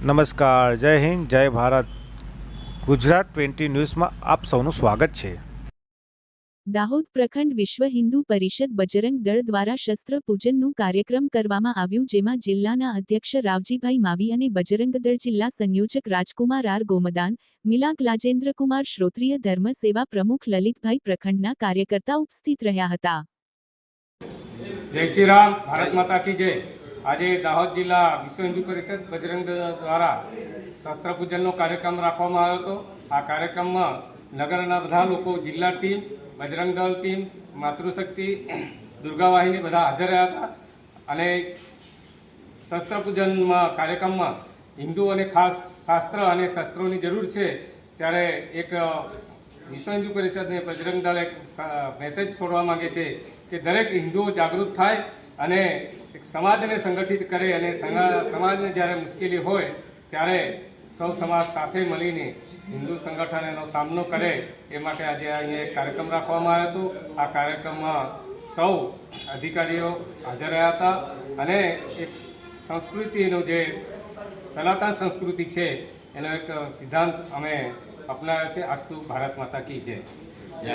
નમસ્કાર જય હિન્દ જય ભારત. ગુજરાત ટ્વેન્ટી ન્યૂઝમાં આપ સૌનું સ્વાગત છે. દાહોદ પ્રખંડ વિશ્વ હિન્દુ પરિષદ બજરંગ દળ દ્વારા શસ્ત્ર પૂજનનું કાર્યક્રમ કરવામાં આવ્યું જેમાં જિલ્લાના અધ્યક્ષ રાવજીભાઈ માવી અને બજરંગ દળ જિલ્લા સંયોજક રાજકુમાર આર ગોમદાન મિલાક રાજેન્દ્રકુમાર શ્રોત્રિય ધર્મ સેવા પ્રમુખ લલિતભાઈ પ્રખંડના કાર્યકર્તા ઉપસ્થિત રહ્યા હતા. જય શ્રી રામ ભારત માતા કી જય. આજે દાહોદ જિલ્લા વિશ્વ હિન્દુ પરિષદ બજરંગ દ્વારા શસ્ત્ર પૂજનનો કાર્યક્રમ રાખવામાં આવ્યો હતો. આ કાર્યક્રમમાં નગરના બધા લોકો, જિલ્લા ટીમ, બજરંગ દળ ટીમ, માતૃશક્તિ, દુર્ગા વાહિની બધા હાજર રહ્યા હતા. અને શસ્ત્ર પૂજનમાં કાર્યક્રમમાં હિન્દુઓને ખાસ શાસ્ત્ર અને શસ્ત્રોની જરૂર છે, ત્યારે એક વિશ્વ હિન્દુ પરિષદને બજરંગ દળ એક મેસેજ છોડવા માંગે છે કે દરેક હિન્દુઓ જાગૃત થાય અને એક સમાજને સંગઠિત કરે અને સમાજને જ્યારે મુશ્કેલી હોય, ત્યારે સૌ સમાજ સાથે મળીને હિન્દુ સંગઠન એનો સામનો કરે એ માટે આજે અહીંયા એક કાર્યક્રમ રાખવામાં આવ્યો હતો. આ કાર્યક્રમમાં સૌ અધિકારીઓ હાજર રહ્યા હતા અને એક સંસ્કૃતિનો જે સનાતન સંસ્કૃતિ છે, એનો એક સિદ્ધાંત અમે અપનાવ્યો છે. આસ્તુ ભારત માતા કી જય. જય